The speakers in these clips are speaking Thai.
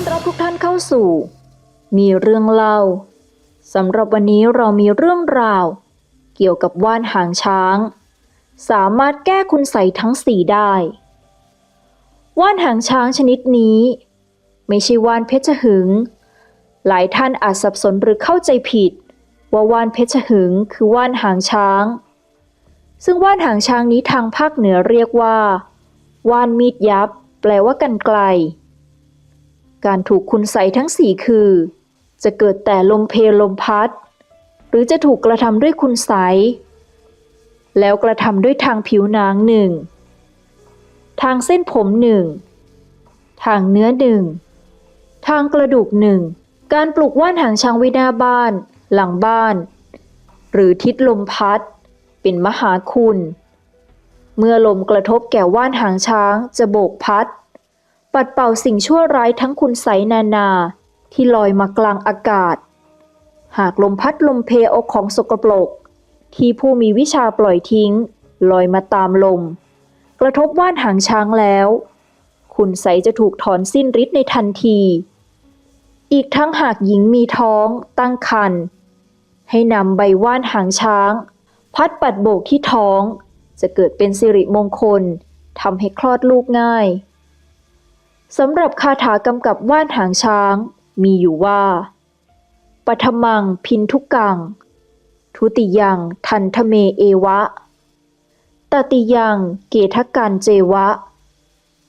อนรับทุกท่านเข้าสู่ มีเรื่องเล่าสำหรับวันนี้เรามีเรื่องราว เกี่ยวกับว่านหางช้าง สามารถแก้คุณใส่ทั้งสี่ได้ ว่านหางช้างชนิดนี้ ไม่ใช่ว่านเพชรหึง หลายท่านอาจสับสนหรือเข้าใจผิด ว่าว่านเพชรหึงคือว่านหางช้าง ซึ่งว่านหางช้างนี้ทางภาคเหนือเรียกว่า ว่านมีดยับ แปลว่ากันไกล การถูกคุณใส่ทั้งสี่คือ จะเกิดแต่ลมเพลลมพัด หรือจะถูกกระทำด้วยคุณใส แล้วกระทำด้วยทางผิวหนังหนึ่ง ทางเส้นผมหนึ่ง ทางเนื้อหนึ่ง ทางกระดูกหนึ่ง การปลูกว่านหางช้างไว้หน้าบ้าน หลังบ้าน หรือทิศลมพัด เป็นมหาคุณ เมื่อลมกระทบแก่ว่านหางช้างจะโบกพัด ปัดเป่าสิ่งชั่วร้ายทั้งคุณใสนานา ที่ลอยมากลางอากาศ หากลมพัดลมเพเอาของสกปรกที่ผู้มีวิชาปล่อยทิ้ง ลอยมาตามลม กระทบว่านหางช้างแล้ว คุณใสจะถูกถอนสิ้นฤทธิ์ในทันที อีกทั้งหากหญิงมีท้องตั้งครรภ์ให้นำใบว่านหางช้าง พัดปัดโบกที่ท้อง จะเกิดเป็นสิริมงคลทำให้คลอดลูกง่าย สำหรับคาถากำกับว่านหางช้าง มีอยู่ว่าปัทมังพินทุกัง ทุติยังทันทเมเอวะ ตติยังเกทกันเจวะ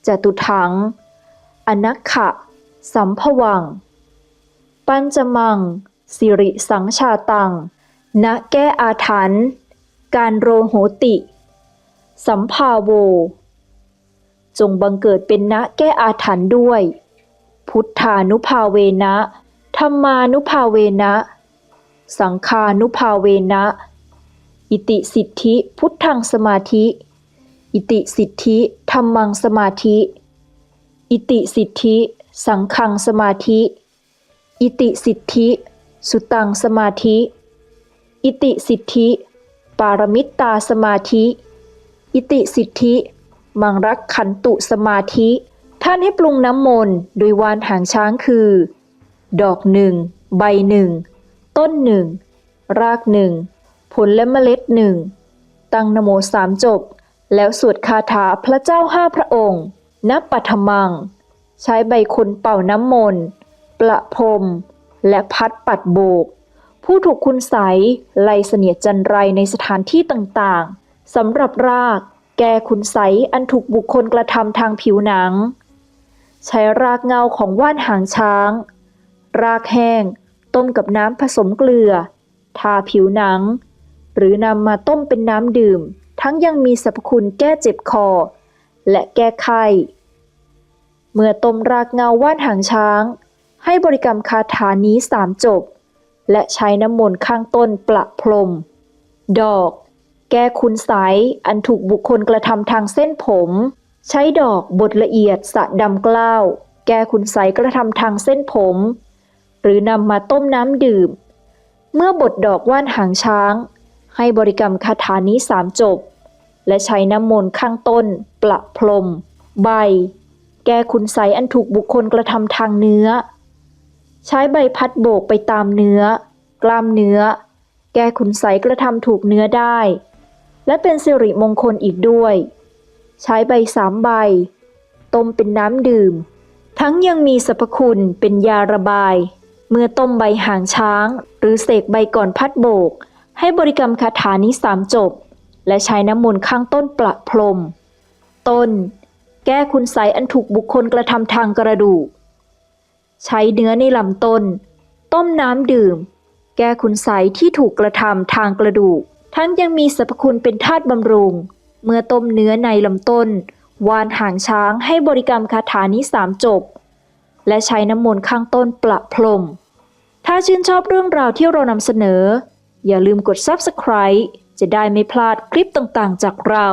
จตุถัง อนักขะ สัมภวัง ปัญจมัง สิริสังชาตังณแก้อาถรรพ์การโรโหติ สัมภาโว จงบังเกิดเป็นณแก้อาถรรพ์ด้วย พุทธานุภาเวนะธรรมานุภาเวนะ สังคานุภาเวนะ อิติสิทธิพุทธังสมาธิ อิติสิทธิธรรมังสมาธิ อิติสิทธิ สังขังสมาธิ อิติสิทธิ สุตังสมาธิ อิติสิทธิ ปารมิตตาสมาธิ อิติสิทธิ มังรักขันตุสมาธิ ท่านให้ปรุงน้ำมนต์โดยวานหางช้างคือ ดอกหนึ่งใบหนึ่งต้นหนึ่งรากหนึ่งผลและเมล็ดหนึ่งตั้งนโมสามจบ แล้วสวดคาถาพระเจ้าห้าพระองค์นับปัทมัง ใช้ใบคนเป่าน้ำมนต์ประพรม และพัดปัดโบก ผู้ถูกคุณใสไลเสนียจันไรในสถานที่ต่างๆสำหรับราก ก้คุณใสอันถูกบุคคลกระทำทางผิวหนัง ใช้รากเงาของว่านหางช้าง รากแห้ง ต้มกับน้ำผสมเกลือ ทาผิวหนัง หรือนำมาต้มเป็นน้ำดื่ม ทั้งยังมีสรรพคุณแก้เจ็บคอ และแก้ไข้เมื่อต้มรากเงาว่านหางช้าง ให้บริกรรมคาถานี้สามจบ และใช้น้ำมนต์ข้างต้นประพรม ดอก แก้คุณใสอันถูกบุคคลกระทำทางเส้นผม ใช้ดอกบดละเอียดสะดำกล้าว แก้คุณใสกระทำทางเส้นผม หรือนำมาต้มน้ำดื่ม เมื่อบดดอกว่านหางช้าง ให้บริกรรมคาถานี้สามจบ และใช้น้ำมนต์ข้างต้น ประพรม ใบ แก้คุณใสอันถูกบุคคลกระทำทางเนื้อ ใช้ใบพัดโบกไปตามเนื้อ กล้ามเนื้อ แก้คุณใสกระทำถูกเนื้อได้ และเป็นสิริมงคลอีกด้วย ใช้ใบสามใบ ต้มเป็นน้ำดื่ม ทั้งยังมีสรรพคุณเป็นยาระบาย เมื่อต้มใบหางช้าง หรือเสกใบก่อนพัดโบก ให้บริกรรมคาถานี้สามจบ และใช้น้ำมนต์ข้างต้นประพรม ต้น แก้คุณใสอันถูกบุคคลกระทำทางกระดูก ใช้เนื้อในลำต้น ต้มน้ำดื่ม แก้คุณใสที่ถูกกระทำทางกระดูก ทั้งยังมีสรรพคุณเป็นธาตุบำรุง เมื่อต้มเนื้อในลำต้น วานหางช้างให้บริกรรมคาถานี้สามจบ และใช้น้ำมนต์ข้างต้นประพรม ถ้าชื่นชอบเรื่องราวที่เรานำเสนอ อย่าลืมกด Subscribe จะได้ไม่พลาดคลิปต่างๆ จากเรา